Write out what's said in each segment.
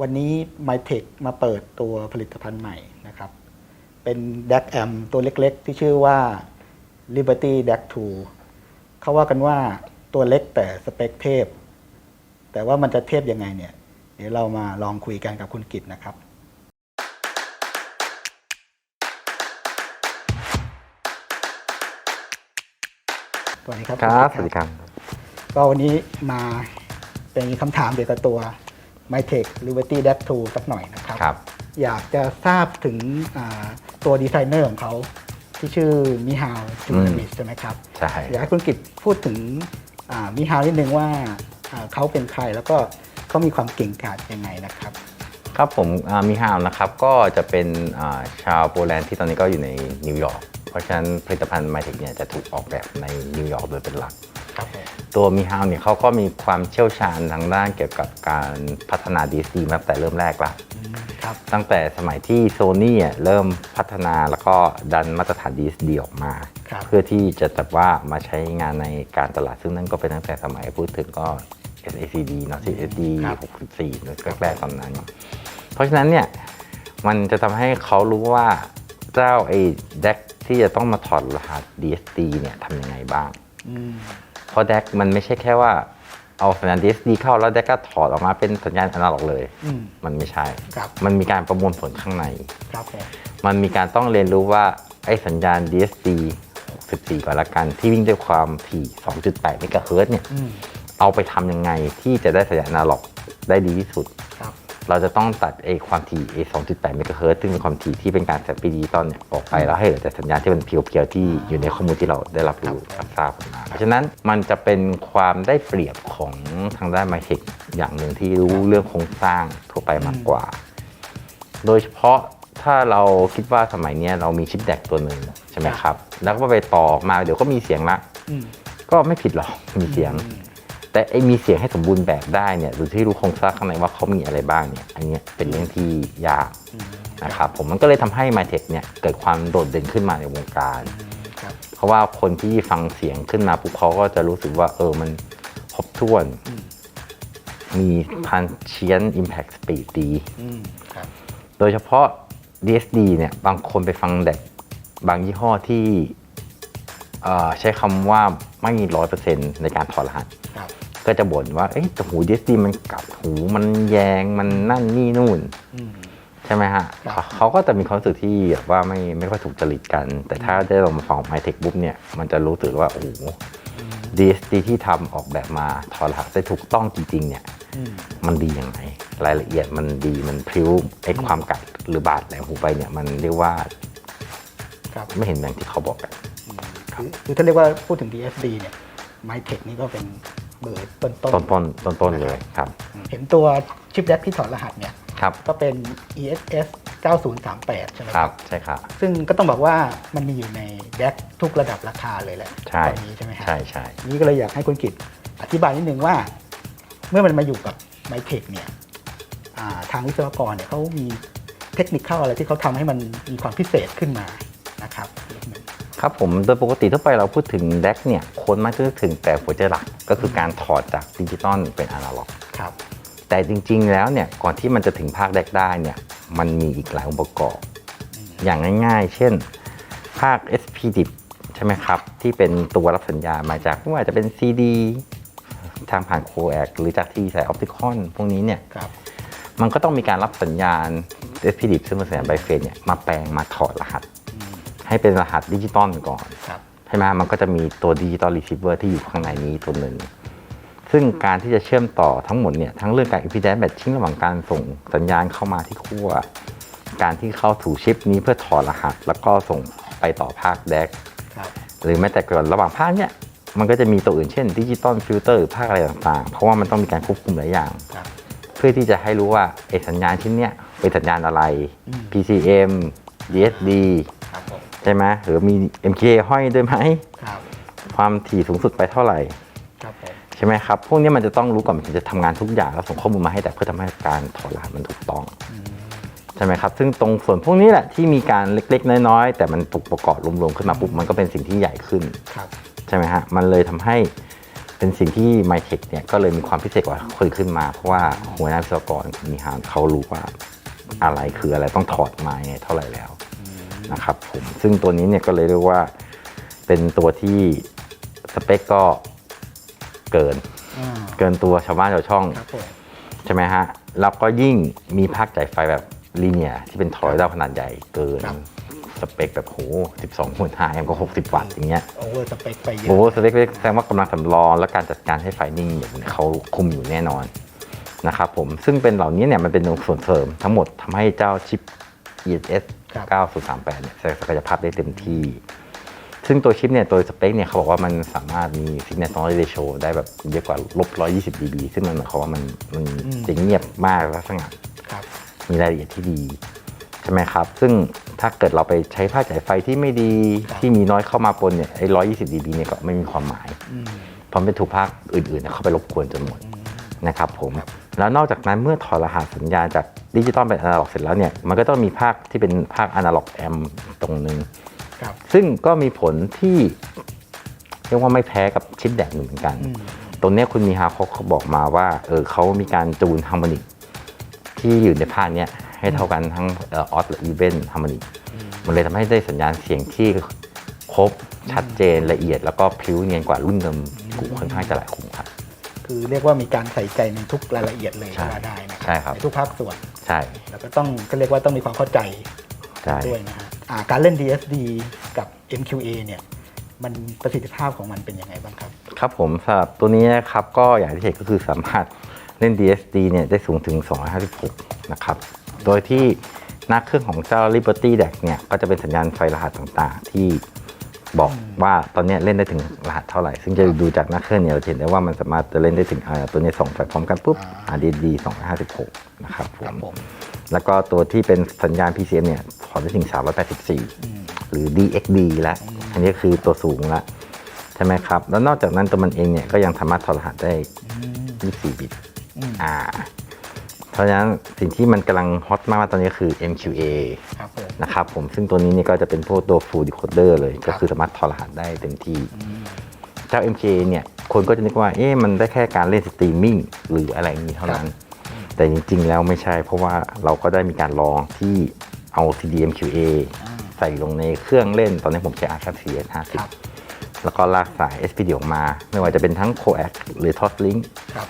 วันนี้ MyTech มาเปิดตัวผลิตภัณฑ์ใหม่นะครับ เป็น DAC a m ตัวเล็กๆ ที่ชื่อว่า Liberty DAC 2เขาว่ากันว่าตัวเล็กแต่สเปคเทพ แต่ว่ามันจะเทพยังไงเนี่ย เดี๋ยวเรามาลองคุยกันกับคุณกิตนะครับ สวัสดีครับครับสณวัสกิดีตครับ ก็วันนี้มาเป็นคำถามเกี่ยวกับตัว MyTech Liberty DAC 2สักหน่อยนะครับ ครับ อยากจะทราบถึงอ่าตัวดีไซเนอร์ของเขาที่ชื่อมิฮาวจูอืม มิสใช่ไหมครับ ใช่ อยากให้คุณกิตพูดถึงอ่ามิฮาวนิดนึงว่าอ่าเขาเป็นใครแล้วก็เขามีความเก่งกาจยังไงนะครับ ครับผมอ่ามิฮาวนะครับก็จะเป็นอ่าชาวโปแลนด์ที่ตอนนี้ก็อยู่ในนิวยอร์กเพราะฉะนั้นผลิตภัณฑ์ไมเทคเนี่ยจะถูกออกแบบในนิวยอร์กโดยเป็นหลักครับผม ตัวมิฮาวเนี่ยเขาก็มีความเชี่ยวชาญทางด้านเกี่ยวกับการพัฒนา DSD มาตั้งแต่เริ่มแรกละอืมครับตั้งแต่สมัยที่โซนี่เริ่มพัฒนาแล้วก็ดันมาตรฐาน DSD ออกมาครับเพื่อที่จะแบบว่ามาใช้งานในการตลาดซึ่งนั่นก็เป็นตั้งแต่สมัยพูดถึงก็ SACD เนาะ CSD 64เนอะแรกๆตอนนั้น เพราะฉะนั้นเนี่ยมันจะทำให้เขารู้ว่าเจ้าไอ้ DAC ที่จะต้องมาถอดรหัส DSD เนี่ยทำยังไงบ้างอืม เพราะ DAC มันไม่ใช่แค่ว่าเอาสัญญาณ DSD เข้าแล้ว DAC ก็ถอดออกมาเป็นสัญญาณอนาล็อกเลย อืม มันไม่ใช่ ครับ มันมีการประมวลผลข้างใน ครับผมมันมีการต้องเรียนรู้ว่าไอ้สัญญาณ DSD 64ก่อนละกัน ที่วิ่งด้วยความถี่ 2.8เมกะเฮิรตซ์เนี่ย อืม เอาไปทำยังไงที่จะได้สัญญาณอนาล็อกได้ดีที่สุดครับ เราจะต้องตัดไอ้ความถี่ไอ้2.8 เมกะเฮิรตซ์ซึ่งเป็นความถี่ที่เป็นการแสดงดิจิตอลเนี่ยออกไปแล้วให้เหลือแต่สัญญาณที่มันเพียวๆที่อยู่ในข้อมูลที่เราได้รับรู้รับทราบมา เพราะฉะนั้นมันจะเป็นความได้เปรียบของทางด้านไมเทคอย่างหนึ่งที่รู้เรื่องโครงสร้างทั่วไปมากกว่า โดยเฉพาะถ้าเราคิดว่าสมัยเนี้ยเรามีชิปแดกตัวหนึ่งใช่ไหมครับ แล้วก็ไปต่อออกมาเดี๋ยวก็มีเสียงละอืมก็ไม่ผิดหรอกมีเสียง แต่ไอ้มีเสียงให้สมบูรณ์แบบได้เนี่ยหรือที่รู้โครงสร้างข้างในว่าเขามีอะไรบ้างเนี่ยอันเนี้ยเป็นเรื่องที่ยากอืมนะครับผมมันก็เลยทำให้ m y t e c h เนี่ยเกิดความโดดเด่นขึ้นมาในวงการครับเพราะว่าคนที่ฟังเสียงขึ้นมาปุ๊บเขาก็จะรู้สึกว่าเออมันครบถ้วนอืมมีพันเชียน Impact Speed ดีอืมครับโดยเฉพาะ DSD เนี่ยบางคนไปฟังแดกบางยี่ห้อที่เอ่อใช้คำว่าไม่ร้อยเปอร์เซ็นต์ในการถอดรหัสครับ ก็จะบ่นว่าเอ้ยแต่หู DSD มันกลับหูมันแยงมันนั่นนี่นู่นอืมใช่ไหมฮะครับเขาเขาก็จะมีความรู้สึกที่แบบว่าไม่ไม่ค่อยถูกจริตกัน แต่ถ้าได้ลองมาฟังไมเทคบุ๊บเนี่ย มันจะรู้สึกว่าโอ้โห DSD ที่ทำออกแบบมาถอดรหัสได้ถูกต้องจริง ๆ เนี่ยอืมมันดียังไงรายละเอียดมันดีมันพริ้วไอ้ความกัดหรือบาดแหลมหูไปเนี่ยมันเรียกว่าครับไม่เห็นอย่างที่เขาบอกกันคือคือถ้าเรียกว่าพูดถึง DSD เนี่ย MyTech นี่ก็เป็น เบอร์ต้นๆต้นต้นต้นต้นๆเลยครับ เห็นตัวชิปแดกที่ถอดรหัสเนี่ยครับก็เป็น ESS 9038 ใช่ไหมครับ ใช่ครับ ซึ่งก็ต้องบอกว่ามันมีอยู่ในแดกทุกระดับราคาเลยแหละใช่ ตอนนี้ใช่ไหมฮะใช่ใช่ นี่ก็เลยอยากให้คุณกิตอธิบายนิดนึงว่า เมื่อมันมาอยู่กับ MyTech เนี่ยอ่าทางวิศวกรเนี่ยเขามีเทคนิคเข้าอะไรที่เขาทำให้มันมีความพิเศษขึ้นมา ครับผมโดยปกติทั่วไปเราพูดถึงแดกเนี่ยคนมักจะนึกถึงแต่หัวใจหลักก็คือการถอดจากดิจิตอลเป็นอนาล็อกครับแต่จริงๆแล้วเนี่ยก่อนที่มันจะถึงภาคแรกได้เนี่ยมันมีอีกหลายองค์ประกอบ อย่างง่ายๆ เช่น ภาค SP ดิบใช่ไหมครับ ที่เป็นตัวรับสัญญาณมาจากไม่ว่าจะเป็น CD ทางผ่านโคแอกหรือจากที่ใส่ออปติคอนพวกนี้เนี่ยครับมันก็ต้องมีการรับสัญญาณ SP ดิบซึ่งเป็นสัญญาณไบเฟนเนี่ยมาแปลงมาถอดรหัสอืม ให้เป็นรหัสดิจิตอลก่อนครับ ใช่ไหมมันก็จะมีตัวดิจิตอลรี e ีเวอร์ที่อยู่ข้างในนี้ตัวหนึ่ง ซึ่งการที่จะเชื่อมต่อทั้งหมดเนี่ยทั้งเรื่องการ impedance matching ระหว่างการส่งสัญญาณเข้ามาที่ขั้วการที่เข้าถูชิปนี้เพื่อถอดรหัส แล้วก็ส่งไปต่อภาคแดกครับหรือแม้แต่ก่อนระหว่างภาคเนี่ยมันก็จะมีตัวอื่นเช่นดิจิตอลฟิลเตอร์ภาคอะไรต่างๆ เพราะว่ามันต้องมีการควบคุมหลายอย่างครับเพื่อที่จะให้รู้ว่าไอ้สัญญาณชิ้นเนี้ยเป็นสัญญาณอะไรอืม PCM DSD ครับผม ใช่ไหมหรือมี MKA ห้อยด้วยไหม ครับความถี่สูงสุดไปเท่าไหร่ ครับผมใช่ไหมครับ พวกนี้มันจะต้องรู้ก่อนมันถึงจะทำงานทุกอย่างแล้วส่งข้อมูลมาให้แต่เพื่อทำให้การถอดรหัสมันถูกต้องอืมใช่ไหมครับ ซึ่งตรงส่วนพวกนี้แหละที่มีการเล็กๆ น้อยๆ แต่มันถูกประกอบรวมๆ ขึ้นมาปุ๊บมันก็เป็นสิ่งที่ใหญ่ขึ้น ครับใช่ไหมฮะ มันเลยทำให้เป็นสิ่งที่ m y t e c h เนี่ยก็เลยมีความพิเศษกว่าคนอื่นขึ้นมา เพราะว่าหัวหน้าวิศวกรคุณมีหารเขารู้ว่าอะไรคืออะไรต้องถอดมายังไงเท่าไหร่แล้ว นะครับผมซึ่งตัวนี้เนี่ยก็เลยเรียกว่าเป็นตัวที่สเปคก็เกิน อ่าเกินตัวชาวบ้านชาวช่อง ครับผมใช่ไหมฮะ แล้วก็ยิ่งมีภาคจ่ายไฟแบบลีเนียที่เป็นทอยดาวขนาดใหญ่เกินครับสเปคแบบโห12หุ่น5แอมป์ก็ 60 วัตต์อย่างเงี้ยโอเวอร์สเปคไปเยโอ้อะสเปคแสดงว่ากำลังสำรองและการจัดการให้ไฟนิ่งเนี่ยเขาคุมอยู่แน่นอนนะครับผมซึ่งเป็นเหล่านี้เนี่ยมันเป็นส่วนเสริมทั้งหมดทำให้เจ้าชิป ESS ครับ 9038เนี่ยแสดงศักยภาพได้เต็มที่ ซึ่งตัวชิปเนี่ยตัวสเปคเนี่ยเขาบอกว่ามันสามารถมี signal to noise ratio ได้แบบเยอะกว่าลบ120 dB ซึ่งมันหมายความว่ามันมันอืมจะเงียบมากและสงัดครับมีรายละเอียดที่ดีใช่ไหมครับ ซึ่งถ้าเกิดเราไปใช้ผ้าจ่ายไฟที่ไม่ดีครับที่มีน้อยเข้ามาปนเนี่ยไอ้120 dB เนี่ยก็ไม่มีความหมายอืมเพราะเป็นถูกภาคอื่นๆเนี่ยเข้าไปรบกวนจนหมดอืมนะครับผมครับ แล้วนอกจากนั้นเมื่อถอดรหัสสัญญาณจากดิจิตอลเป็นอนาล็อกเสร็จแล้วเนี่ยมันก็ต้องมีภาคที่เป็นภาคอนาล็อกแอมตรงหนึ่งครับซึ่งก็มีผลที่เรียกว่าไม่แพ้กับชิปแดกหนึ่งเหมือนกันอืมตรงเนี้ยคุณมีฮาเขาเขาบอกมาว่าเออเขามีการจูนฮาร์โมนิกที่อยู่ในภาคเนี้ยให้เท่ากันทั้งออสและอีเวนฮาร์โมนิกมันเลยทำให้ได้สัญญาณเสียงที่ครบชัดเจนละเอียด แล้วก็พลิ้วเนียนกว่ารุ่นเดิมกูค่อนข้างจะหลายคุ้ม ครับคือเรียกว่ามีการใส่ใจในทุกรายละเอียดเลยใช่ก็ว่าได้นะใช่ครับในทุกภาคส่วน ใช่ แล้วก็ต้องก็เรียกว่าต้องมีความเข้าใจใช่ด้วยนะฮะอ่าการเล่น DSD กับ MQA เนี่ยมันประสิทธิภาพของมันเป็นยังไงบ้างครับ ครับผมสำหรับตัวนี้นะครับก็อย่างที่เห็นก็คือสามารถเล่น DSD เนี่ยได้สูงถึง 256 นะครับ โดยที่หน้าเครื่องของเจ้า Liberty DAC เนี่ยก็จะเป็นสัญญาณไฟรหัสต่างๆ ที่ บอกว่าตอนเนี้ยเล่นได้ถึงรหัสเท่าไหร่ ซึ่งจะดูจากหน้าเครื่องเนี่ยเราจะเห็นได้ว่ามันสามารถจะเล่นได้ถึงอ่าตัวนี้สองไฟพร้อมกันปุ๊บ RDD 256 นะครับผครัมบผมแล้วก็ตัวที่เป็นสัญญาณ PCM เนี่ยถอดได้ถึง 384 หรือ DXD แล้ว อันนี้คือตัวสูงแล้วใช่ไหมครับ แล้วนอกจากนั้นตัวมันเองเนี่ยก็ยังสามารถถอดรหัสได้ 24 บิตอืมอ่า เพราะฉะนั้นสิ่งที่มันกำลังฮอตมากๆตอนนี้คือ MQA ครับผม นะครับผมซึ่งตัวนี้เนี่ยก็จะเป็นพวกตัว full decoder เลย ก็คือสามารถถอดรหัสได้เต็มที่ เจ้า MQA เนี่ยคนก็จะนึกว่าเอ๊ะมันได้แค่การเล่นสตรีมมิ่งหรืออะไรอย่างนี้เท่านั้น แต่จริงๆ แล้วไม่ใช่ เพราะว่าเราก็ได้มีการลองที่เอา CD MQA อ่าใส่ลงในเครื่องเล่นตอนนี้ผมใช้ Arcade CS ครับ 50 แล้วก็ลากสาย SPD ออกมา ไม่ว่าจะเป็นทั้ง Coax หรือ Toslink ครับ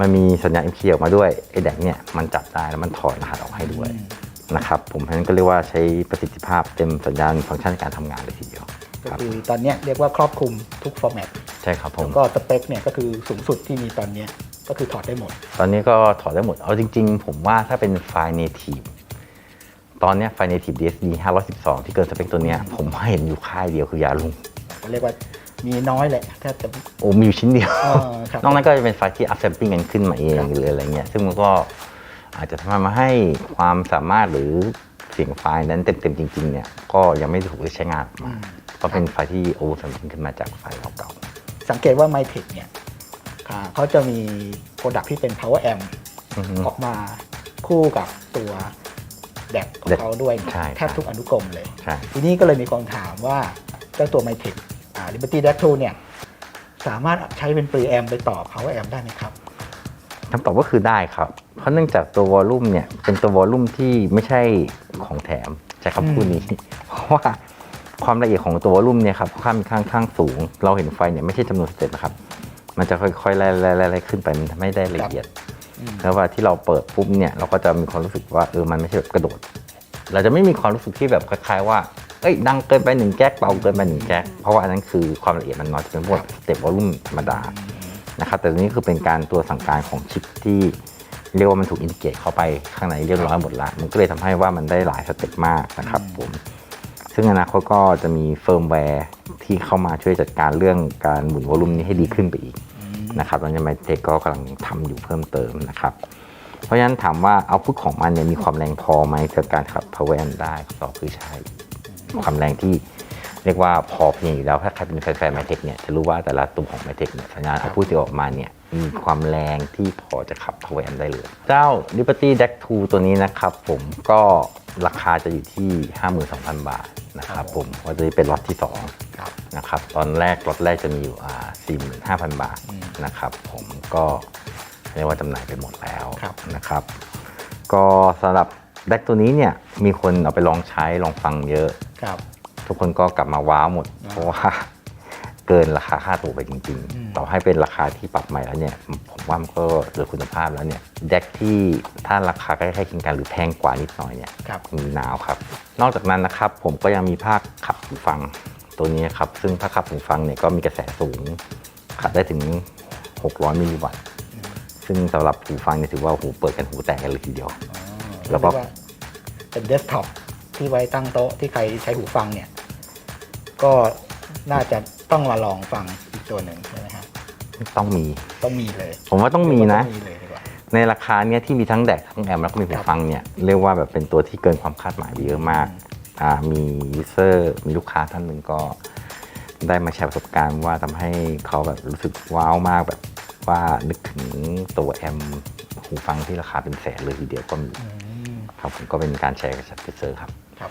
มันมีสัญญาณ MQ ออกมาด้วยไอ้แดกเนี่ยมันจับได้แล้วมันถอดรหัสออกให้ด้วยนะครับผมเพราะฉะนั้นก็เรียกว่าใช้ประสิทธิภาพเต็มสัญญาณฟังก์ชันการทำงานเลยทีเดียวก็ครับคือตอนเนี้ยเรียกว่าครอบคลุมทุกฟอร์แมตใช่ครับผมแล้วก็สเปคเนี่ยก็คือสูงสุดที่มีตอนเนี้ยก็คือถอดได้หมด ตอนนี้ก็ถอดได้หมด เอาจริงๆ ผมว่าถ้าเป็นไฟล์ native ตอนเนี้ยไฟล์ native DSD 512 ที่เกินสเปคตัวเนี้ยผมว่าเห็นอยู่ค่ายเดียวคือยาลุง ก็เรียกว่า มีน้อยแหละแทบจะ โอ้มีอยู่ชิ้นเดียวเออครับ นอกนั้นก็จะเป็นไฟล์ที่ up sampling กันขึ้นมาเองครับหรืออะไรเงี้ย ซึ่งมันก็อาจจะทำมาให้ความสามารถหรือเสียงไฟล์นั้นเต็มๆจริง ๆ เนี่ย ก็ยังไม่ถูกได้ใช้งานออกมาก็เป็นไฟล์ที่ over sampling ขึ้นมาจากไฟล์เก่าสังเกตว่า m y t e c h เนี่ยอ่าเขาจะมีโปรดักที่เป็น power amp ๆอือฮึ ออกมาคู่กับตัวแดกของแดกเขาด้วยใช่แทบทุกอนุกรมเลย ใช่ ทีนี้ก็เลยมีคนถามว่าเจ้าตัว m y t e c h อ่า Liberty DAC 2เนี่ยสามารถใช้เป็น preamp ไปต่อ power amp ได้ไหมครับคำตอบก็คือได้ครับ เพราะเนื่องจากตัววอลลุ่มเนี่ยเป็นตัววอลลุ่มที่ไม่ใช่ของแถมใช้คำพูดนี้ เพราะว่าความละเอียดของตัววอลลุ่มเนี่ยครับค่อนข้างข้างสูง เราเห็นไฟเนี่ยไม่ใช่จำนวนสเต็ปนะครับ มันจะค่อยๆไล่ไล่ไล่ไล่ขึ้นไปมันทำให้ได้ละเอียดอืมแล้วว่าที่เราเปิดปุ๊บเนี่ยเราก็จะมีความรู้สึกว่าเออมันไม่ใช่แบบกระโดด เราจะไม่มีความรู้สึกที่แบบคล้ายๆว่า เอ้ยดังเกินไปหนึ่งแก๊กเบาเกินไปหนึ่งแก๊กเพราะว่าอันนั้นคือความละเอียดมันน้อยจะเป็นพวกสเต็ปวอลลุ่มธรรมดานะครับแต่ตัวนี้คือเป็นการตัวสั่งการของชิปที่เรียกว่ามันถูกอินทิเกตเข้าไปข้างในเรียบร้อยหมดละมันก็เลยทำให้ว่ามันได้หลายสเต็ปมากนะครับผมซึ่งอนาคตก็จะมีเฟิร์มแวร์ที่เข้ามาช่วยจัดการเรื่องการหมุนวอลลุ่มนี้ให้ดีขึ้นไปอีกนะครับแล้วยังไมเทคก็กำลังทำอยู่เพิ่มเติมนะครับ เพราะฉะนั้นถามว่าเอาพุทของมันเนี่ยมีความแรงพอไหมกับการขับ power amp ได้ตอบคือใช่ ความแรงที่เรียกว่าพอเพียงอยู่แล้วถ้าใครเป็นแฟนๆไมเทคเนี่ยจะรู้ว่าแต่ละตัวของไมเทคเนี่ยสัญญาณเอาพุทที่ออกมาเนี่ยมีความแรงที่พอจะขับ power amp ได้เลย เจ้า Liberty DAC 2ตัวนี้นะครับผมก็ราคาจะอยู่ที่ 52,000 บาทนะครับผมว่าจะเป็นล็อตที่2ครับนะครับตอนแรกล็อตแรกจะมีอยู่อ่า45,000 บาทอืมนะครับผมก็เรียกว่าจำหน่ายไปหมดแล้วครับนะครับ ก็สำหรับ แบ็กตัวนี้เนี่ยมีคนเอาไปลองใช้ลองฟังเยอะ ครับ ทุกคนก็กลับมาว้าวหมดอ่าเพราะว่าเกินราคาค่าตัวไปจริงอืมๆต่อให้เป็นราคาที่ปรับใหม่แล้วเนี่ย ผมว่ามันก็เหลือคุณภาพแล้วเนี่ยแดกที่ถ้าราคาใกล้ๆเคียงกันหรือแพงกว่านิดหน่อยเนี่ยครับมีนาวครับ นอกจากนั้นนะครับผมก็ยังมีภาคขับหูฟังตัวนี้ครับ ซึ่งภาคขับหูฟังเนี่ยก็มีกระแสสูง ขับได้ถึง 600มิลลิวัตต์ซึ่งสำหรับหูฟังเนี่ยถือว่าหูเปิดกันหูแตกกันเลยทีเดียวอ๋อแล้วก็ เรียาเป็นเดสก์ท็อปที่ไว้ตั้งโต๊ะที่ใครใช้หูฟังเนี่ย ก็น่าจะต้องมาลองฟังอีกตัวหนึ่งใช่ไหมฮะต้องมี ต้องมีเลย ผมว่าต้องมีนะ ต้องมีเลยดีกว่า ในราคาเนี้ยที่มีทั้งแดกทั้งแอมแล้วก็มีหูฟังเนี่ยเรียกว่าแบบเป็นตัวที่เกินความคาดหมายไปเยอะมากอ่ามียูเซอร์มีลูกค้าท่านหนึ่งก็ได้มาแชร์ประสบการณ์ว่าทำให้เขาแบบรู้สึกว้าวมากแบบว่านึกถึงตัวแอมหูฟังที่ราคาเป็นแสนเลยทีเดียวก็มี อืม ครับผมก็เป็นการแชร์กับชัดเจอครับครับ